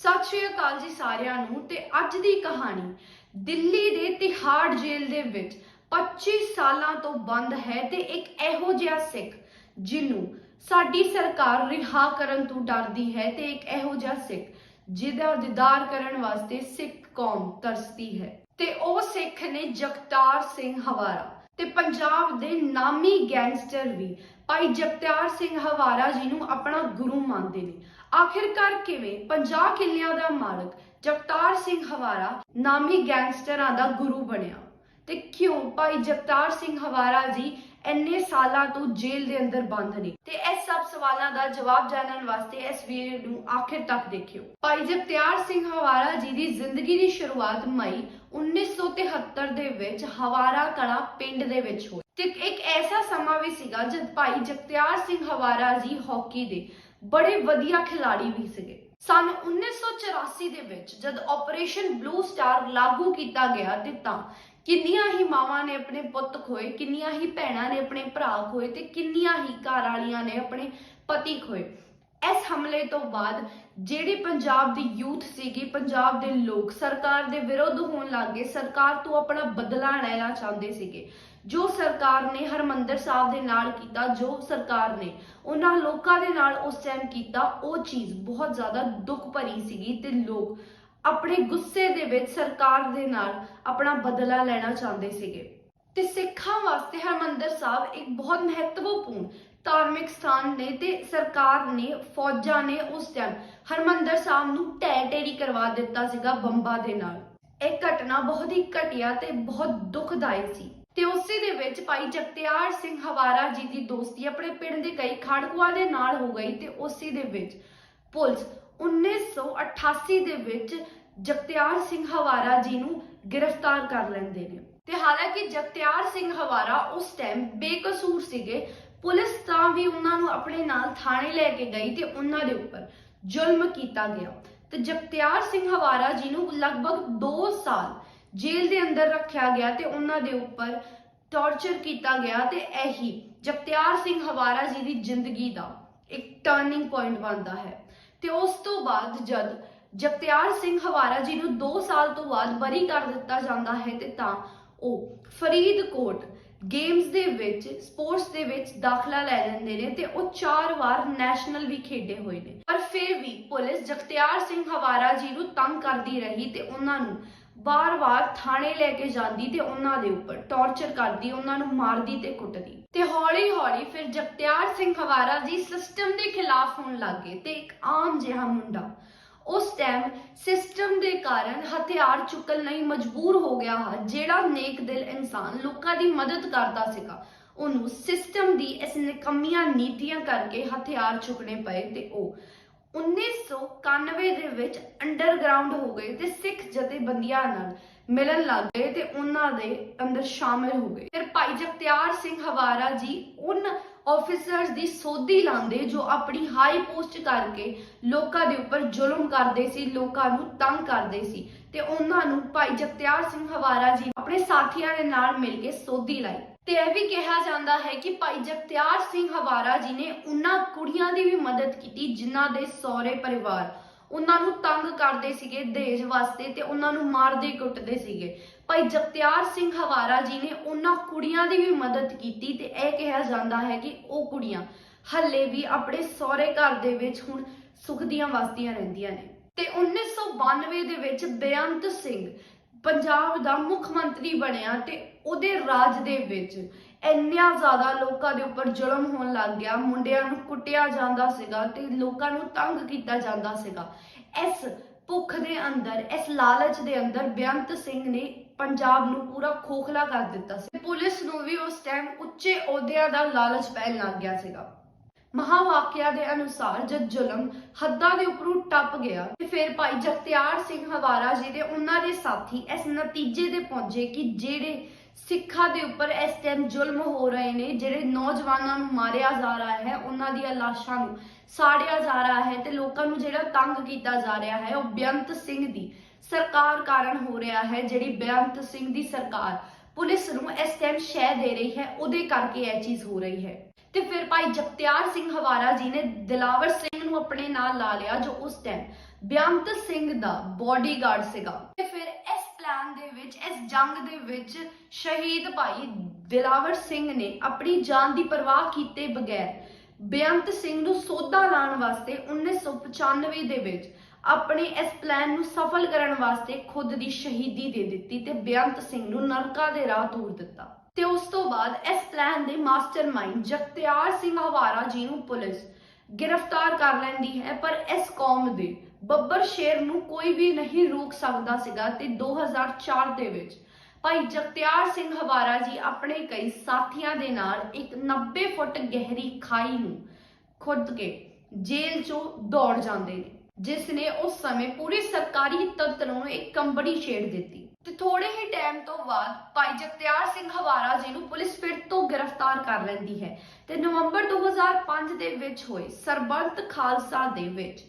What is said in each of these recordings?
ਸਤਿ ਸ਼੍ਰੀ ਅਕਾਲ ਜੀ ਸਾਰਿਆਂ ਨੂੰ ਤੇ ਅੱਜ ਦੀ ਕਹਾਣੀ, ਦਿੱਲੀ ਦੇ ਤਿਹਾੜ ਜੇਲ੍ਹ ਦੇ ਵਿੱਚ 25 ਸਾਲਾਂ ਤੋਂ ਬੰਦ ਹੈ ਤੇ ਇੱਕ ਇਹੋ ਜਿਹਾ ਸਿੱਖ ਜਿਹਨੂੰ ਸਾਡੀ ਸਰਕਾਰ ਰਿਹਾ ਕਰਨ ਤੋਂ ਡਰਦੀ ਹੈ ਤੇ ਇੱਕ ਇਹੋ ਜਿਹਾ ਸਿੱਖ ਜਿਹਦਾ ਦੀਦਾਰ ਕਰਨ ਵਾਸਤੇ ਸਿੱਖ ਕੌਮ ਤਰਸਦੀ ਹੈ। ਤੇ ਉਹ ਸਿੱਖ ਨੇ ਜਗਤਾਰ ਸਿੰਘ ਹਵਾਰਾ ਤੇ ਪੰਜਾਬ ਦੇ ਨਾਮੀ ਗੈਂਗਸਟਰ ਵੀ ਭਾਈ ਜਗਤਾਰ ਸਿੰਘ ਹਵਾਰਾ ਜੀ ਨੂੰ ਆਪਣਾ ਗੁਰੂ ਮੰਨਦੇ ਨੇ। ਆਖਿਰਕਾਰ ਕਿਵੇਂ? 50 ਕਿੱਲਿਆਂ ਦਾ ਮਾਲਕ ਜਗਤਾਰ ਸਿੰਘ ਹਵਾਰਾ ਨਾਮੀ ਗੈਂਗਸਟਰਾਂ ਦਾ ਗੁਰੂ ਬਣਿਆ। ਤੇ ਕਿਉਂ ਭਾਈ ਜਗਤਾਰ ਸਿੰਘ ਹਵਾਰਾ ਜੀ ਇੰਨੇ ਸਾਲਾਂ ਤੋਂ ਜੇਲ੍ਹ ਦੇ ਅੰਦਰ ਬੰਦ ਨੇ? ਤੇ ਇਹ ਸਭ ਸਵਾਲਾਂ ਦਾ ਜਵਾਬ ਜਾਣਨ ਵਾਸਤੇ ਇਸ ਵੀਡੀਓ ਨੂੰ ਆਖਿਰ ਤੱਕ ਦੇਖਿਓ। ਭਾਈ ਜਗਤਾਰ ਸਿੰਘ ਹਵਾਰਾ ਜੀ ਦੀ ਜ਼ਿੰਦਗੀ ਦੀ ਸ਼ੁਰੂਆਤ ਮਈ 1973 ਦੇ ਵਿੱਚ ਹਵਾਰਾ ਕਲਾ ਪਿੰਡ ਦੇ ਵਿੱਚ ਹੋਈ। ਤੇ ਸਮਾਂ ਵੀ ਸੀਗਾ ਜਦ ਭਾਈ ਜਗਤਾਰ ਸਿੰਘ ਹਵਾਰਾ ਜੀ ਹਾਕੀ ਦੇ ਬੜੇ ਵਧੀਆ ਖਿਡਾਰੀ ਵੀ ਸੀਗੇ। ਸਨ 1984 ਦੇ ਵਿੱਚ ਜਦ ਆਪਰੇਸ਼ਨ ਬਲੂ ਸਟਾਰ ਲਾਗੂ ਕੀਤਾ ਗਿਆ ਤੇ ਤਾਂ ਕਿੰਨੀਆਂ ਹੀ ਮਾਵਾਂ ਨੇ ਆਪਣੇ ਪੁੱਤ ਖੋਏ, ਕਿੰਨੀਆਂ ਹੀ ਭੈਣਾਂ ਨੇ ਆਪਣੇ ਭਰਾ ਖੋਏ ਤੇ ਕਿੰਨੀਆਂ ਹੀ ਘਰ ਵਾਲੀਆਂ ਨੇ ਆਪਣੇ ਪਤੀ ਖੋਏ। ਇਸ ਹਮਲੇ ਤੋਂ ਬਾਅਦ ਜਿਹੜੀ ਪੰਜਾਬ ਦੀ ਯੂਥ ਸੀਗੀ, ਪੰਜਾਬ ਦੇ ਲੋਕ ਸਰਕਾਰ ਦੇ ਵਿਰੁੱਧ ਹੋਣ ਲੱਗੇ, ਸਰਕਾਰ ਤੋਂ ਆਪਣਾ ਬਦਲਾ ਲੈਣਾ ਚਾਹੁੰਦੇ ਸੀਗੇ। ਜੋ ਸਰਕਾਰ ਨੇ ਹਰਮੰਦਰ ਸਾਹਿਬ ਦੇ ਨਾਲ ਕੀਤਾ, ਜੋ ਸਰਕਾਰ ਨੇ ਉਹਨਾਂ ਲੋਕਾਂ ਦੇ ਨਾਲ ਉਸ ਟਾਈਮ ਕੀਤਾ, ਉਹ ਚੀਜ਼ ਬਹੁਤ ਜ਼ਿਆਦਾ ਦੁੱਖ ਭਰੀ ਸੀਗੀ ਤੇ ਲੋਕ ਆਪਣੇ ਗੁੱਸੇ ਦੇ ਵਿੱਚ ਸਰਕਾਰ ਦੇ ਨਾਲ ਆਪਣਾ ਬਦਲਾ ਲੈਣਾ ਚਾਹੁੰਦੇ ਸੀਗੇ। ਤੇ ਸਿੱਖਾਂ ਵਾਸਤੇ ਹਰਮੰਦਰ ਸਾਹਿਬ ਇੱਕ ਬਹੁਤ ਮਹੱਤਵਪੂਰਨ ਧਾਰਮਿਕ ਸਥਾਨ ਨੇ ਤੇ ਸਰਕਾਰ ਨੇ, ਫੌਜਾਂ ਨੇ ਉਸ ਟਾਈਮ ਹਰਮੰਦਰ ਸਾਹਿਬ ਨੂੰ ਢਹਿ ਢੇਰੀ ਕਰਵਾ ਦਿੱਤਾ ਸੀਗਾ ਬੰਬਾਂ ਦੇ ਨਾਲ। ਇਹ ਘਟਨਾ ਬਹੁਤ ਹੀ ਘਟੀਆ ਤੇ ਬਹੁਤ ਦੁਖਦਾਈ ਸੀ। ਤੇ ਉਸੇ ਦੇ ਵਿੱਚ ਭਾਈ ਜਗਤਿਆਰ ਸਿੰਘ ਹਵਾਰਾ ਜੀ ਦੀ ਦੋਸਤੀ ਆਪਣੇ ਪਿੰਡ ਦੇ ਕਈ ਖੜਕੂਆਂ ਦੇ ਨਾਲ ਹੋ ਗਈ ਤੇ ਉਸੇ ਦੇ ਵਿੱਚ ਪੁਲਿਸ 1988 ਦੇ ਵਿੱਚ ਜਗਤਿਆਰ ਸਿੰਘ ਹਵਾਰਾ ਜੀ ਨੂੰ ਗ੍ਰਿਫਤਾਰ ਕਰ ਲੈਂਦੇ ਨੇ। ਤੇ ਹਾਲਾਂਕਿ ਜਗਤਿਆਰ ਸਿੰਘ ਹਵਾਰਾ ਉਸ ਟਾਈਮ ਬੇਕਸੂਰ ਸੀਗੇ ਪੁਲਿਸ ਤਾਂ ਵੀ ਉਹਨਾਂ ਨੂੰ ਆਪਣੇ ਨਾਲ ਥਾਣੇ ਲੈ ਕੇ ਗਈ ਤੇ ਉਹਨਾਂ ਦੇ ਉੱਪਰ ਜ਼ੁਲਮ ਕੀਤਾ ਗਿਆ। ਤੇ ਜਗਤਿਆਰ ਸਿੰਘ ਹਵਾਰਾ ਜੀ ਨੂੰ ਲਗਭਗ 2 ਸਾਲ ਜੇਲ੍ਹ ਦੇ ਅੰਦਰ ਰੱਖਿਆ ਗਿਆ ਤੇ ਉਹਨਾਂ ਦੇ ਉੱਪਰ ਟੌਰਚਰ ਕੀਤਾ ਗਿਆ ਤੇ ਇਹੀ ਜਗਤਿਆਰ ਸਿੰਘ ਹਵਾਰਾ ਜੀ ਦੀ ਜ਼ਿੰਦਗੀ ਦਾ ਇੱਕ ਟਰਨਿੰਗ ਪੁਆਇੰਟ ਬਣਦਾ ਹੈ। ਤੇ ਉਸ ਤੋਂ ਬਾਅਦ ਜਦ ਜਗਤਿਆਰ ਸਿੰਘ ਹਵਾਰਾ ਜੀ ਨੂੰ 2 ਸਾਲ ਤੋਂ ਬਾਅਦ ਬਰੀ ਕਰ ਦਿੱਤਾ ਜਾਂਦਾ ਹੈ ਤੇ ਤਾਂ ਉਹ ਫਰੀਦਕੋਟ ਗੇਮਸ ਦੇ ਵਿੱਚ ਸਪੋਰਟਸ ਦੇ ਵਿੱਚ ਦਾਖਲਾ ਲੈ ਲੈਂਦੇ ਨੇ ਤੇ ਉਹ ਚਾਰ ਵਾਰ ਨੈਸ਼ਨਲ ਵੀ ਖੇਡੇ ਹੋਏ ਨੇ। ਪਰ ਫਿਰ ਵੀ ਪੁਲਿਸ ਜਗਤਿਆਰ ਸਿੰਘ ਹਵਾਰਾ ਜੀ ਨੂੰ ਤੰਗ ਕਰਦੀ ਰਹੀ ਤੇ ਉਹਨਾਂ ਨੂੰ ਬਾਰ-ਬਾਰ ਥਾਣੇ ਲੈ ਕੇ ਜਾਂਦੀ ਤੇ ਉਹਨਾਂ ਦੇ ਉੱਪਰ ਟੌਰਚਰ ਕਰਦੀ, ਉਹਨਾਂ ਨੂੰ ਮਾਰਦੀ ਤੇ ਕੁੱਟਦੀ। ਤੇ ਹੌਲੀ-ਹੌਲੀ ਫਿਰ ਜਗਤਿਆਰ ਸਿੰਘ ਹਵਾਰਾ ਜੀ ਸਿਸਟਮ ਦੇ ਖਿਲਾਫ ਹੋਣ ਲੱਗੇ ਤੇ ਇੱਕ ਆਮ ਜਿਹਾ ਮੁੰਡਾ ਉਸ ਟਾਈਮ ਸਿਸਟਮ ਦੇ ਕਾਰਨ ਹਥਿਆਰ ਚੁੱਕਣ ਲਈ ਮਜਬੂਰ ਹੋ ਗਿਆ ਜਿਹੜਾ ਨੇਕ ਦਿਲ ਇਨਸਾਨ ਲੋਕਾਂ ਦੀ ਮਦਦ ਕਰਦਾ ਸੀਗਾ। ਉਹਨੂੰ ਸਿਸਟਮ ਦੀ ਇਸ ਨਿਕੰਮੀਆਂ ਨੀਤੀਆਂ ਕਰਕੇ ਹਥਿਆਰ ਚੁੱਕਣੇ ਪਏ ਤੇ ਉਹ 1991 ਦੇ ਵਿੱਚ ਅੰਡਰਗਰਾਉਂਡ ਹੋ ਗਏ ਤੇ ਸਿੱਖ ਜਥੇਬੰਦੀਆਂ ਨਾਲ ਮਿਲਣ ਲੱਗ ਗਏ ਤੇ ਉਹਨਾਂ ਦੇ ਅੰਦਰ ਸ਼ਾਮਿਲ ਹੋ ਗਏ। ਫਿਰ ਭਾਈ ਜਗਤਿਆਰ ਸਿੰਘ ਹਵਾਰਾ ਜੀ ਉਨ ਆਫੀਸਰਸ ਦੀ ਸੋਧੀ ਲਾਉਂਦੇ ਜੋ ਆਪਣੀ ਹਾਈ ਪੋਸਟ ਕਰਕੇ ਲੋਕਾਂ ਦੇ ਉੱਪਰ ਜ਼ੁਲਮ ਕਰਦੇ ਸੀ, ਲੋਕਾਂ ਨੂੰ ਤੰਗ ਕਰਦੇ ਸੀ ਤੇ ਉਹਨਾਂ ਨੂੰ ਭਾਈ ਜਗਤਿਆਰ ਸਿੰਘ ਹਵਾਰਾ ਜੀ ਆਪਣੇ ਸਾਥੀਆਂ ਦੇ ਨਾਲ ਮਿਲ ਕੇ ਸੋਧੀ ਲਾਈ। ਤੇ ਇਹ ਵੀ ਕਿਹਾ ਜਾਂਦਾ ਹੈ ਕਿ ਭਾਈ ਜਗਤਿਆਰ ਸਿੰਘ ਹਵਾਰਾ ਜੀ ਨੇ ਉਹਨਾਂ ਕੁੜੀਆਂ ਦੀ ਵੀ ਮਦਦ ਕੀਤੀ, ਜਿਨ੍ਹਾਂ ਦੇ ਸਹੁਰੇ ਪਰਿਵਾਰ ਉਹਨਾਂ ਨੂੰ ਤੰਗ ਕਰਦੇ ਸੀਗੇ ਦਹੇਜ ਵਾਸਤੇ ਤੇ ਉਹਨਾਂ ਨੂੰ ਮਾਰਦੇ ਕੁੱਟਦੇ ਸੀਗੇ। ਭਾਈ ਜਗਤਿਆਰ ਸਿੰਘ ਹਵਾਰਾ ਜੀ ਨੇ ਉਹਨਾਂ ਕੁੜੀਆਂ ਦੀ ਵੀ ਮਦਦ ਕੀਤੀ ਤੇ ਇਹ ਕਿਹਾ ਜਾਂਦਾ ਹੈ ਕਿ ਉਹ ਕੁੜੀਆਂ ਹੱਲੇ ਵੀ ਆਪਣੇ ਸਹੁਰੇ ਘਰ ਦੇ ਵਿੱਚ ਹੁਣ ਸੁਖ ਦੀਆਂ ਵਸਦੀਆਂ ਰਹਿੰਦੀਆਂ ਨੇ। ਤੇ 1992 ਦੇ ਵਿੱਚ ਬੇਅੰਤ ਸਿੰਘ ਪੰਜਾਬ ਦਾ ਮੁੱਖ ਮੰਤਰੀ ਬਣਿਆ ਤੇ ਉਹਦੇ ਰਾਜ ਦੇ ਵਿੱਚ ਇੰਨਾ ਜ਼ਿਆਦਾ ਲੋਕਾਂ ਦੇ ਉੱਪਰ ਜ਼ੁਲਮ ਹੋਣ ਲੱਗ ਗਿਆ, ਮੁੰਡਿਆਂ ਨੂੰ ਕੁੱਟਿਆ ਜਾਂਦਾ ਸੀਗਾ ਤੇ ਲੋਕਾਂ ਨੂੰ ਤੰਗ ਕੀਤਾ ਜਾਂਦਾ ਸੀਗਾ। ਇਸ ਭੁੱਖ ਦੇ ਅੰਦਰ, ਇਸ ਲਾਲਚ ਦੇ ਅੰਦਰ ਬੇਅੰਤ ਸਿੰਘ ਨੇ ਪੰਜਾਬ ਨੂੰ ਪੂਰਾ ਖੋਖਲਾ ਕਰ ਦਿੱਤਾ ਸੀ। ਪੁਲਿਸ ਨੂੰ ਵੀ ਉਸ ਟਾਈਮ ਉੱਚੇ ਅਹੁਦਿਆਂ ਦਾ ਲਾਲਚ ਪੈਣ ਲੱਗ ਗਿਆ ਸੀਗਾ। ਮਹਾਵਾਕਿਆ ਦੇ ਅਨੁਸਾਰ ਜਦ ਜ਼ੁਲਮ ਹੱਦਾਂ ਦੇ ਉੱਪਰੋਂ ਟੱਪ ਗਿਆ ਤੇ ਫਿਰ ਭਾਈ ਜਗਤਿਆਰ ਸਿੰਘ ਹਵਾਰਾ ਜੀ ਦੇ ਉਹਨਾਂ ਦੇ ਸਾਥੀ ਇਸ ਨਤੀਜੇ ਤੇ ਪਹੁੰਚੇ ਕਿ ਜਿਹੜੇ ਸਿੱਖਾਂ ਦੇ ਉੱਪਰ ਇਸ ਟਾਈਮ ਜ਼ੁਲਮ ਹੋ ਰਹੇ ਨੇ, ਜਿਹੜੇ ਨੌਜਵਾਨਾਂ ਨੂੰ ਮਾਰਿਆ ਜਾ ਰਿਹਾ ਹੈ, ਉਹਨਾਂ ਦੀਆਂ ਲਾਸ਼ਾਂ ਨੂੰ ਸਾੜਿਆ ਜਾ ਰਿਹਾ ਹੈ ਤੇ ਲੋਕਾਂ ਨੂੰ ਜਿਹੜਾ ਤੰਗ ਕੀਤਾ ਜਾ ਰਿਹਾ ਹੈ, ਉਹ ਬੇਅੰਤ ਸਿੰਘ ਦੀ ਸਰਕਾਰ ਕਾਰਨ ਹੋ ਰਿਹਾ ਹੈ, ਜਿਹੜੀ ਬੇਅੰਤ ਸਿੰਘ ਦੀ ਸਰਕਾਰ ਪੁਲਿਸ ਨੂੰ ਇਸ ਟਾਈਮ ਸ਼ਹਿ ਦੇ ਰਹੀ ਹੈ, ਉਹਦੇ ਕਰਕੇ ਇਹ ਚੀਜ਼ ਹੋ ਰਹੀ ਹੈ। ਤੇ ਫਿਰ ਭਾਈ ਜਗਤਿਆਰ ਸਿੰਘ ਹਵਾਰਾ ਜੀ ਨੇ ਦਿਲਾਵਰ ਸਿੰਘ ਨੂੰ ਆਪਣੇ ਨਾਲ ਲਾ ਲਿਆ, ਜੋ ਉਸ ਟਾਈਮ ਬੇਅੰਤ ਸਿੰਘ ਦਾ ਬੋਡੀਗਾਰਡ ਸੀਗਾ। ਤੇ ਫਿਰ ਇਸ ਪਲਾਨ ਦੇ ਵਿੱਚ, ਇਸ ਜੰਗ ਦੇ ਵਿੱਚ ਸ਼ਹੀਦ ਭਾਈ ਦਿਲਾਵਰ ਸਿੰਘ ਨੇ ਆਪਣੀ ਜਾਨ ਦੀ ਪਰਵਾਹ ਕੀਤੇ ਬਗੈਰ ਬੇਅੰਤ ਸਿੰਘ ਨੂੰ ਸੋਧਾ ਲਾਉਣ ਵਾਸਤੇ 1995 ਦੇ ਵਿੱਚ ਆਪਣੇ ਇਸ ਪਲਾਨ ਨੂੰ ਸਫਲ ਕਰਨ ਵਾਸਤੇ ਖੁਦ ਦੀ ਸ਼ਹੀਦੀ ਦੇ ਦਿੱਤੀ ਤੇ ਬੇਅੰਤ ਸਿੰਘ ਨੂੰ ਨਰਕਾਂ ਦੇ ਰਾਹ ਤੋਰ ਦਿੱਤਾ। ਤੇ ਉਸ ਤੋਂ ਬਾਅਦ ਇਸ ਪਲਾਨ ਦੇ ਮਾਸਟਰਮਾਈਂਡ ਜਗਤਿਆਰ ਸਿੰਘ ਹਵਾਰਾ ਜੀ ਨੂੰ ਪੁਲਿਸ ਗ੍ਰਿਫਤਾਰ ਕਰ ਲੈਂਦੀ ਹੈ, ਪਰ ਇਸ ਕੌਮ ਦੇ ਬੱਬਰ ਸ਼ੇਰ ਨੂੰ ਕੋਈ ਵੀ ਨਹੀਂ ਰੋਕ ਸਕਦਾ ਸੀਗਾ ਤੇ 2004 ਦੇ ਵਿੱਚ ਭਾਈ ਜਗਤਿਆਰ ਸਿੰਘ ਹਵਾਰਾ ਜੀ ਆਪਣੇ ਕਈ ਸਾਥੀਆਂ ਦੇ ਨਾਲ ਇੱਕ 90 ਫੁੱਟ ਗਹਿਰੀ ਖਾਈ ਨੂੰ ਖੁਦ ਕੇ ਜੇਲ੍ਹ ਚੋਂ ਦੌੜ ਜਾਂਦੇ ਨੇ, ਜਿਸ ਨੇ ਉਸ ਸਮੇਂ ਪੂਰੀ ਸਰਕਾਰੀ ਤੰਤਰ ਨੂੰ ਇੱਕ ਕੰਬੜੀ ਛੇੜ ਦਿੱਤੀ। ਤੇ ਥੋੜੇ ਹੀ ਟਾਈਮ ਤੋਂ ਬਾਅਦ ਭਾਈ ਜਗਤਿਆਰ ਸਿੰਘ ਹਵਾਰਾ ਜੀ ਨੂੰ ਪੁਲਿਸ ਫਿਰ ਤੋਂ ਗ੍ਰਿਫਤਾਰ ਕਰ ਲੈਂਦੀ ਹੈ ਤੇ ਨਵੰਬਰ 2005 ਦੇ ਵਿੱਚ ਹੋਏ ਸਰਬੰਤ ਖਾਲਸਾ ਦੇ ਵਿੱਚ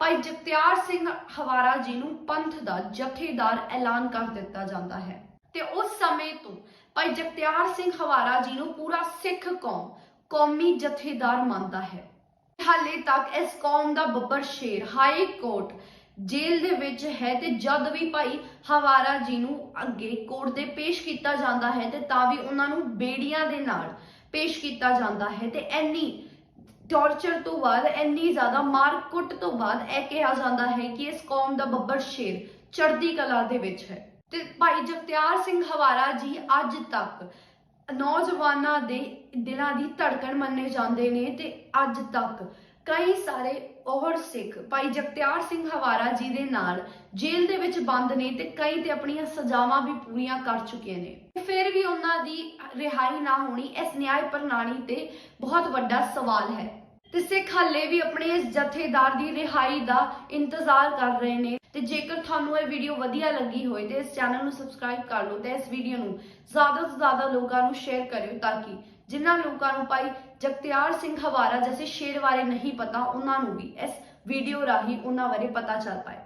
ਭਾਈ ਜਗਤਿਆਰ ਸਿੰਘ ਹਵਾਰਾ ਜੀ ਨੂੰ ਪੰਥ ਦਾ ਜਥੇਦਾਰ ਐਲਾਨ ਕਰ ਦਿੱਤਾ ਜਾਂਦਾ ਹੈ। ਤੇ ਉਸ ਸਮੇਂ ਤੋਂ ਭਾਈ ਜਗਤਿਆਰ ਸਿੰਘ ਹਵਾਰਾ ਜੀ ਨੂੰ ਪੂਰਾ ਸਿੱਖ ਕੌਮ ਕੌਮੀ ਜਥੇਦਾਰ ਮੰਨਦਾ ਹੈ। ਹਾਲੇ ਤੱਕ ਇਸ ਕੌਮ ਦਾ ਬੱਬਰ ਸ਼ੇਰ ਹਾਈ ਕੋਰਟ ਜੇਲ੍ਹ ਦੇ ਵਿੱਚ ਹੈ ਤੇ ਜਦ ਵੀ ਭਾਈ ਹਵਾਰਾ ਜੀ ਨੂੰ ਅੱਗੇ ਕੋਰਟ ਦੇ ਪੇਸ਼ ਕੀਤਾ ਜਾਂਦਾ ਹੈ ਤੇ ਤਾਂ ਵੀ ਉਹਨਾਂ ਨੂੰ ਬੇੜੀਆਂ ਦੇ ਨਾਲ ਪੇਸ਼ ਕੀਤਾ ਜਾਂਦਾ ਹੈ ਤੇ ਐਨੀ ਟੌਰਚਰ ਤੋਂ ਬਾਅਦ ਇੰਨੀ ਜ਼ਿਆਦਾ ਮਾਰ ਤੋਂ ਬਾਅਦ ਇਹ ਕਿਹਾ ਜਾਂਦਾ ਹੈ ਕਿ ਇਸ ਕੌਮ ਦਾ ਬੱਬਰ ਸ਼ੇਰ ਚੜ੍ਹਦੀ ਕਲਾ ਦੇ ਵਿੱਚ ਹੈ। ਤੇ ਭਾਈ ਜਗਤਿਆਰ ਸਿੰਘ ਹਵਾਰਾ ਜੀ ਅੱਜ ਤੱਕ ਨੌਜਵਾਨਾਂ ਦੇ ਦਿਲਾਂ ਦੀ ਧੜਕਣ ਮੰਨੇ ਜਾਂਦੇ ਨੇ ਤੇ ਅੱਜ ਤੱਕ ਕਈ ਸਾਰੇ ਔਰ ਸਿੱਖ, ਭਾਈ ਜਗਤਿਆਰ ਸਿੰਘ ਹਵਾਰਾ ਜੀ ਦੇ ਨਾਲ ਜੇਲ੍ਹ ਦੇ ਵਿੱਚ ਬੰਦ ਨੇ ਤੇ ਕਈ ਤੇ ਆਪਣੀਆਂ ਸਜ਼ਾਵਾਂ ਵੀ ਪੂਰੀਆਂ ਕਰ ਚੁੱਕੇ ਨੇ। ਫਿਰ ਵੀ ਉਹਨਾਂ ਦੀ ਰਿਹਾਈ ਨਾ ਹੋਣੀ ਇਸ ਨਿਆਂ ਪ੍ਰਣਾਲੀ ਤੇ ਬਹੁਤ ਵੱਡਾ ਸਵਾਲ ਹੈ। ਤੇ ਸਿੱਖ ਹਾਲੇ ਵੀ ਆਪਣੇ ਇਸ ਜਥੇਦਾਰ ਦੀ ਰਿਹਾਈ ਦਾ ਇੰਤਜ਼ਾਰ ਕਰ ਰਹੇ ਨੇ। ਤੇ ਜੇਕਰ ਤੁਹਾਨੂੰ ਇਹ ਵੀਡੀਓ ਵਧੀਆ ਲੱਗੀ ਹੋਏ ਤੇ ਇਸ ਚੈਨਲ ਨੂੰ ਸਬਸਕ੍ਰਾਈਬ ਕਰ ਲਓ ਤੇ ਇਸ ਵੀਡੀਓ ਨੂੰ ਜ਼ਿਆਦਾ ਤੋਂ ਜ਼ਿਆਦਾ ਲੋਕਾਂ ਨੂੰ ਸ਼ੇਅਰ ਕਰਿਓ ਤਾਂ ਕਿ ਜਿਨ੍ਹਾਂ ਲੋਕਾਂ ਨੂੰ ਭਾਈ ਜਗਤਿਆਰ ਸਿੰਘ ਹਵਾਰਾ, ਜੈਸੇ ਸ਼ੇਰ ਬਾਰੇ ਨਹੀਂ ਪਤਾ, ਉਹਨਾਂ ਨੂੰ ਵੀ ਇਸ ਵੀਡੀਓ ਰਾਹੀਂ ਉਹਨਾਂ ਬਾਰੇ ਪਤਾ ਚੱਲ ਪਾਏ